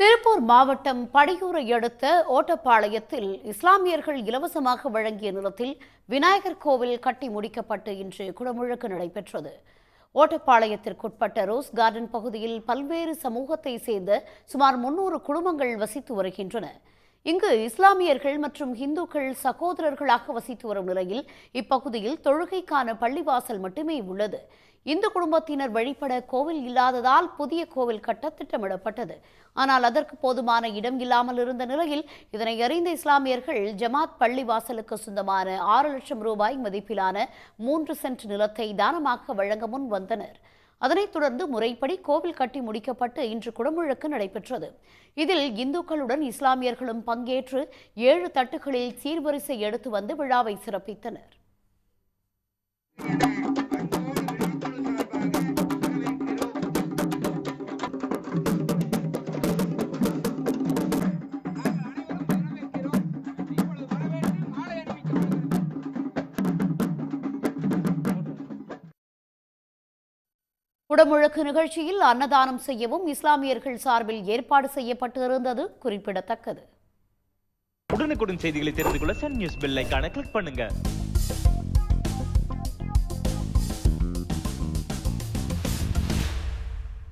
திருப்பூர் மாவட்டம் படையூரை அடுத்த ஓட்டப்பாளையத்தில் இஸ்லாமியர்கள் இலவசமாக வழங்கிய நிலத்தில் விநாயகர் கோவில் கட்டி முடிக்கப்பட்டு இன்று குடமுழுக்கு நடைபெற்றது. ஓட்டப்பாளையத்திற்குட்பட்ட ரோஸ் கார்டன் பகுதியில் பல்வேறு சமூகத்தை சேர்ந்த சுமார் முன்னூறு குடும்பங்கள் வசித்து வருகின்றன. இங்கு இஸ்லாமியர்கள் மற்றும் இந்துக்கள் சகோதரர்களாக வசித்து வரும் நிலையில் இப்பகுதியில் தொழுகைக்கான பள்ளிவாசல் மட்டுமே உள்ளது. இந்து குடும்பத்தினர் வழிபட கோவில் இல்லாததால் புதிய கோவில் கட்ட திட்டமிடப்பட்டது. ஆனால் அதற்கு போதுமான இடம் இல்லாமல் இருந்த நிலையில் இதனை அறிந்த இஸ்லாமியர்கள் ஜமாத் பள்ளிவாசலுக்கு சொந்தமான ஆறு லட்சம் ரூபாய் மதிப்பிலான மூன்று சென்ட் நிலத்தை தானமாக வழங்க முன் வந்தனர் அதனைத் தொடர்ந்து முறைப்படி கோவில் கட்டி முடிக்கப்பட்டு இன்று குடமுழுக்கு நடைபெற்றது. இதில் இந்துக்களுடன் இஸ்லாமியர்களும் பங்கேற்று ஏழு தட்டுகளில் சீர்வரிசை எடுத்து வந்து விழாவை சிறப்பித்தனர். குடமுழக்கு நிகழ்ச்சியில் அன்னதானம் செய்யவும் இஸ்லாமியர்கள் சார்பில் ஏற்பாடு செய்யப்பட்டு இருந்தது குறிப்பிடத்தக்கது. உடனுக்குடன் செய்திகளை தெரிந்து கொள்ள சன் நியூஸ் பெல் ஐகானை கிளிக் பண்ணுங்க.